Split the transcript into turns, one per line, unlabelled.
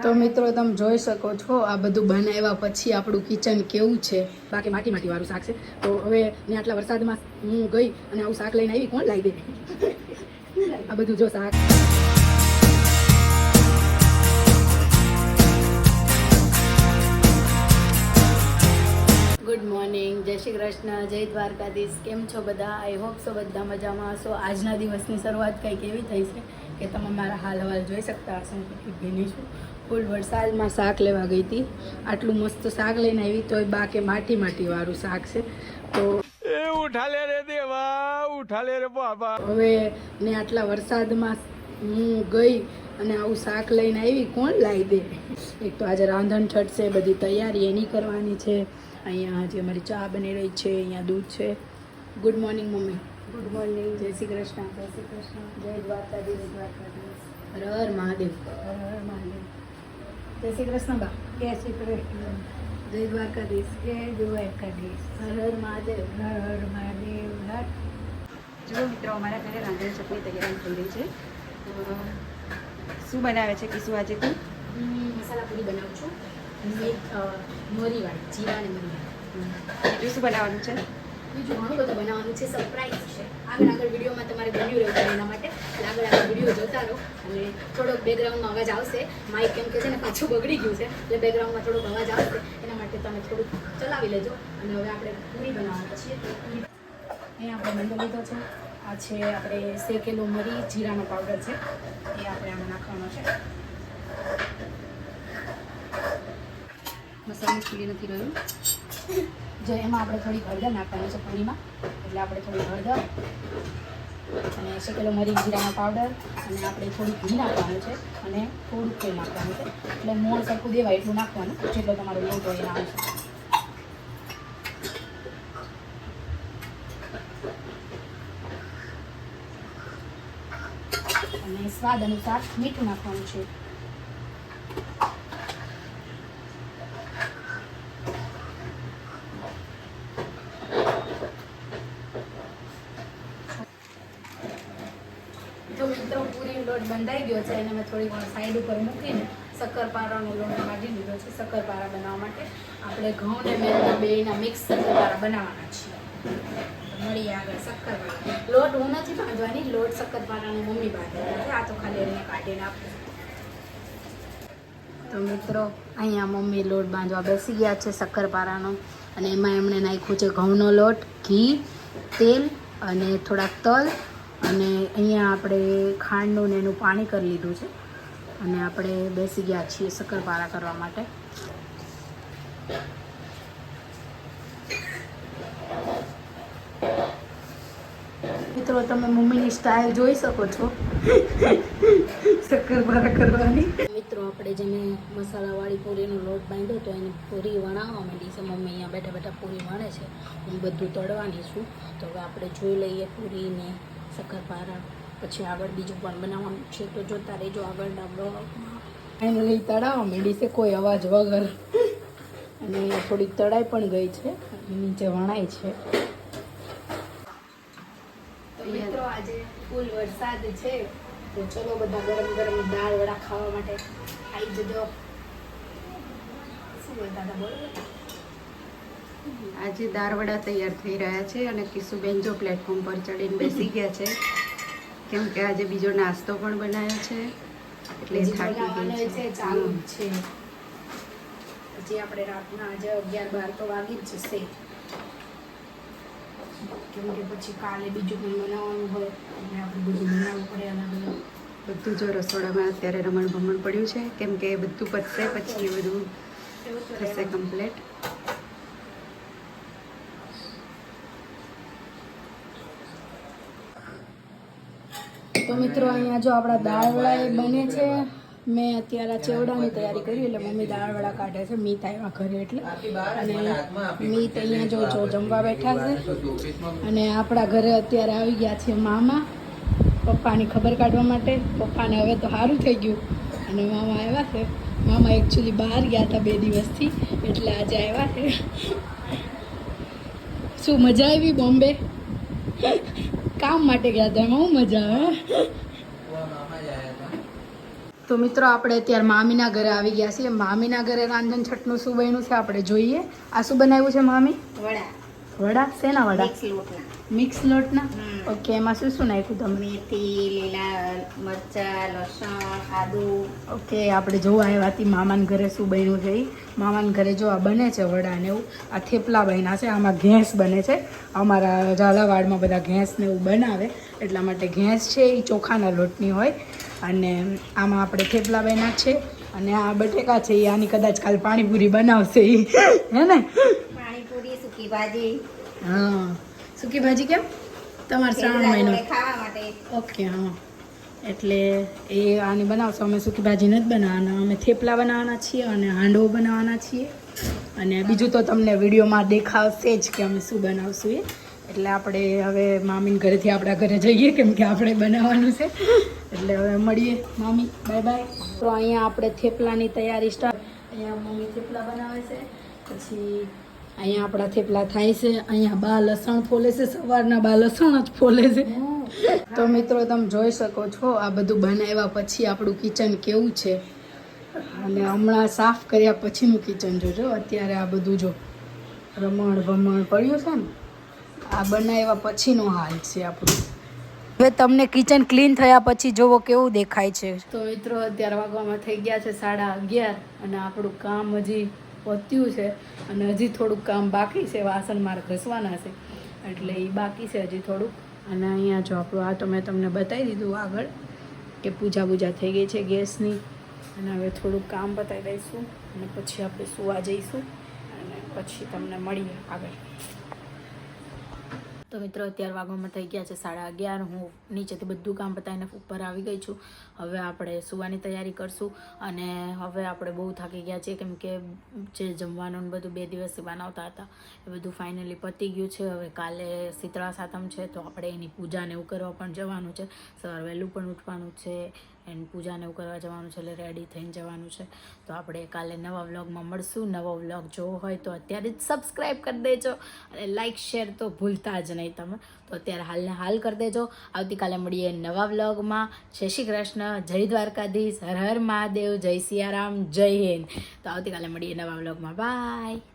તો મિત્રો, તમે જોઈ શકો છો, આ બધું બનાવ્યા પછી આપણું કિચન કેવું છે. બાકી માટી માટી વાળું શાક છે. તો હવે ને આટલા વરસાદમાં હું ગઈ અને આવું શાક લઈને આવી. કોણ લાવી દે? આ બધું જો શાક. ગુડ મોર્નિંગ જય શ્રી કૃષ્ણ. જય દ્વારકાધીશ. કેમ છો બધા? આઈ હોપ સો બધા મજામાં હશો. આજના દિવસની શરૂઆત કંઈક એવી થઈ છે. કે તમે મારા હાલ હવાલ જોઈ શકતા હશો. હું કેટલી ભીની છું. ફૂલ વરસાદમાં શાક લેવા ગઈ હતી. આટલું મસ્ત શાક લઈને આવી તોય બા કે માટી માટી વાળું શાક છે. તો
એ ઉઠા લે રે દેવા ઉઠા લે રે બાબા.
હવે ને આટલા વરસાદમાં હું ગઈ અને આવું શાક લઈને આવી કોણ લાવી દે? એક તો આજે રાંધણ છઠ છે બધી તૈયારી એની કરવાની છે. અહીંયા હજી અમારી ચા બની રહી છે અહીંયા દૂધ છે. Good morning mummy. Good morning જય શ્રી કૃષ્ણ જય શ્રી કૃષ્ણ જય દ્વારકાધીશ દ્વારકાધીશ હર હર મહાદેવ હર હર મહાદેવ જય શ્રી કૃષ્ણ બા
જય શ્રી કૃષ્ણ
જય દ્વારકાધીશ
જય દ્વારકાધીશ
હર હર મહાદેવ
હર હર મહાદેવ હર
જો મિત્રો અમારા ઘરે રાંધણ ચટણી તૈયાર થઈ રહી છે શું બનાવે છે કીશું આજે તું?
મસાલા પૂરી બનાવું છું. વિથ મોરીવાળી જીરા અને મોરીવાળી
બીજું શું બનાવવાનું છે?
બીજું ઘણું બધું બનાવવાનું છે. સરપ્રાઈઝ છે. આગળ આગળ વિડીયોમાં તમારે બન્યું રહેવું પડે એના માટે. આગળ આગળ વીડિયો જોતા રહો. અને થોડોક બેકગ્રાઉન્ડમાં અવાજ આવશે. માઇક કેમ કે છે ને પાછું બગડી ગયું છે. એટલે બેકગ્રાઉન્ડમાં થોડોક અવાજ આવશે. એના માટે તમે થોડુંક ચલાવી લેજો. અને હવે આપણે પૂરી બનાવવાના છીએ. અહીંયા આપણે બંધ લીધો છે. આ છે આપણે શેકેલો મરી જીરાનો પાવડર છે. એ આપણે આમાં નાખવાનો છે.
મસાલો પૂરી નથી રહ્યું.
જો એમાં આપણે થોડી હળદર નાખવાની છે પાણીમાં એટલે આપણે થોડી હળદર અને શેકેલો મરી જીરાનો પાવડર અને આપણે થોડું ઘી નાખવાનું છે અને થોડુંક તેલ નાખવાનું છે. એટલે મોણ સરખું દેવાય એટલું નાખવાનું, જેટલો તમારો લોટ હોય એના અને સ્વાદ અનુસાર મીઠું નાખવાનું છે. મિત્રો પૂરી લોટ બંધાઈ ગયો છે એને મેં થોડી વાર સાઈડ ઉપર મૂકીને શક્કરપારાનો લોટ કાઢી લીધો છે. શક્કરપારા બનાવવા માટે આપણે ઘઉં ને મેંદા બેયના મિક્સ શક્કરપારા બનાવવાના છીએ. મળીએ આગળ શક્કરપારા. લોટ હું નથી બાંધવાની, લોટ શક્કરપારાની મમ્મી બાંધે આ તો ખાલી એને કાઢીને આપું. તો મિત્રો, અહીંયા મમ્મી લોટ બાંધવા બેસી ગયા છે શક્કરપારાનો અને એમાં એમણે નાખ્યું છે ઘઉંનો લોટ, ઘી, તેલ અને થોડાક તલ અને અહીંયા આપણે ખાંડનું ને એનું પાણી કરી લીધું છે. અને આપણે બેસી ગયા છીએ શક્કરપારા કરવા માટે. મિત્રો, તમે મમ્મીની સ્ટાઇલ જોઈ શકો છો. શક્કરપારા કરવાની. મિત્રો, આપણે જેને મસાલાવાળી પૂરીનો લોટ બાંધ્યો તો એને પૂરી વણાવવા માંડી છે. મમ્મી અહીંયા બેઠા બેઠા પૂરી વણે છે. હું બધું તળવાની છું. તો હવે આપણે જોઈ લઈએ પૂરીને શક્કરપારા પછી આગળ બીજું પણ બનાવવાનું છે. તો જોતા રહેજો આગળ બ્લોગમાં ફાઇનલી તળાવ માંડી છે કોઈ અવાજ વગર. અને થોડીક તળાઈ પણ ગઈ છે નીચે વણાય છે. મિત્રો, આજે ફૂલ વરસાદ છે. તો ચલો બધા ગરમ ગરમ દાળ વડા ખાવા માટે આવી જજો. શું બોલતા હતા? બોલો.
આજે દાળવડા તૈયાર થઈ રહ્યા છે અને કિશુબેન જો પ્લેટફોર્મ પર ચડીને બેસી ગયા છે. કેમ કે આજે બીજો નાસ્તો પણ બનાવ્યો છે. એટલે થાકી
છે. ચાલુ છે. હજી આપણે રાતના આજે અગિયાર બાર તો વાગી જ જશે. કેમ કે પછી કાલે બીજું કંઈ બનાવવાનું હોય એટલે આપણે બધું બનાવવું પડે અલગ અલગ.
બધું જો રસોડામાં અત્યારે રમણ ભમણ પડ્યું છે કેમ કે બધું પતશે પછી એ બધું થશે કમ્પ્લીટ
તો મિત્રો, અહીંયા જો આપણા દાળવડા એ બને છે. મેં અત્યારે ચેવડાની તૈયારી કરી, એટલે મમ્મી દાળવડા કાઢે છે મીત આવ્યા ઘરે એટલે. અને મીત અહીંયા જો જો જમવા બેઠા છે. અને આપણા ઘરે અત્યારે આવી ગયા છે મામા. પપ્પાની ખબર કાઢવા માટે. પપ્પાને હવે તો સારું થઈ ગયું. અને મામા આવ્યા છે. મામા એકચ્યુઅલી બહાર ગયા હતા બે દિવસથી, એટલે આજે આવ્યા છે. શું મજા આવી બોમ્બે? કામ માટે ગયા હતા, એમાં મજા આવે. તો મિત્રો, આપણે અત્યારે મામીના ઘરે આવી ગયા છીએ. મામીના ઘરે રાંધણ છઠનું શું બન્યું છે, આપણે જોઈએ. આ શું બનાવ્યું છે, મામી?
વડા.
વડા? શેના વડા?
મિક્સ લોટના
મિક્સ લોટના? ઓકે એમાં શું શું નાખ્યું તમે
મેથી લીલા મરચા લસણ આદુ.
ઓકે આપણે જોવા આવ્યા હતી મામાના ઘરે શું બન્યું છે. મામાના ઘરે જો આ બને છે વડા ને એવું આ થેપલા બન્યા છે આમાં ઘેંસ બને છે. અમારા ઝાલાવાડમાં બધા ઘેંસ ને એવું બનાવે એટલા માટે ઘેંસ છે એ ચોખાના લોટની હોય. અને આમાં આપણે થેપલા બન્યા છે અને આ બટેકા છે એ આની કદાચ કાલ પાણીપુરી બનાવશે એ હે ને?
સૂકી ભાજી.
હા. સૂકી ભાજી કેમ? તમારે શ્રાવણ મહિનો.
ખાવા માટે.
ઓકે હા. એટલે એ આની બનાવશો અમે સૂકી ભાજી નથી બનાવવાના. અમે થેપલા બનાવવાના છીએ અને હાંડવો બનાવવાના છીએ. અને બીજું તો તમને વિડીયોમાં દેખાશે જ કે અમે શું બનાવશું એ. એટલે આપણે હવે મામીને ઘરેથી આપણા ઘરે જઈએ કેમ કે આપણે બનાવવાનું છે. એટલે હવે મળીએ. મામી બાય બાય. તો અહીંયા આપણે થેપલાની તૈયારી સ્ટાર્ટ અહીંયા મમ્મી થેપલા બનાવે છે. પછી અહીંયા આપણા થેપલા થાય છે અહીંયા બા લસણ ફોલે છે સવારના બા લસણ જ ફોલે છે. તો મિત્રો તમે જોઈ શકો છો આ બધું બનાવ્યા પછી આપણું કિચન કેવું છે. અને હમણાં સાફ કર્યા પછીનું કિચન જોજો અત્યારે આ બધું જો રમણ ભમણ પડ્યું છે ને આ બનાવ્યા પછીનો હાલ છે આપણું. હવે તમને કિચન ક્લીન થયા પછી જોવો કેવું દેખાય છે. તો મિત્રો અત્યારે વાગવામાં થઈ ગયા છે સાડા અગિયાર અને આપણું કામ હજી પત્યું છે અને હજી થોડુંક કામ બાકી છે, વાસણ મારે ઘસવાના છે. એટલે એ બાકી છે હજી થોડુંક. અને અહીંયા જો આપણું આ તો મેં તમને બતાવી દીધું આગળ કે પૂજા પૂજા થઈ ગઈ છે ગેસની. અને હવે થોડુંક કામ બતાવી દઈશું. અને પછી આપણે સુવા જઈશું. અને પછી તમને મળીએ આગળ. તો મિત્રો, અત્યારે વાગવામાં થઈ ગયા છે સાડા અગિયાર. હું નીચેથી બધું કામ બતાવીને ઉપર આવી ગઈ છું. હવે આપણે સુવાની તૈયારી કરશું અને હવે આપણે બહુ થાકી ગયા છીએ, કેમ કે જે જમવાનું બધું બે દિવસથી બનાવતા હતા, એ બધું ફાઇનલી પતી ગયું છે. હવે કાલે શીતળા સાતમ છે, તો આપણે એની પૂજાને એવું કરવા પણ જવાનું છે. સવાર વહેલું પણ ઉઠવાનું છે એની પૂજાને એવું કરવા જવાનું છે, એટલે રેડી થઈને જવાનું છે. તો આપણે કાલે નવા વ્લોગમાં મળશું. નવો વ્લોગ જોવો હોય તો અત્યારે જ સબસ્ક્રાઈબ કરી દેજો અને લાઇક શેર તો ભૂલતા જ નહીં તમે. તો અત્યારે હાલને હાલ કરી દેજો. આવતીકાલે મળીએ નવા વ્લોગમાં. જય શ્રી કૃષ્ણ, જય દ્વારકાધીશ, હર હર મહાદેવ, જય સિયારામ, જય હિન્દ. તો આવતીકાલે મળીએ નવા વ્લોગમાં. બાય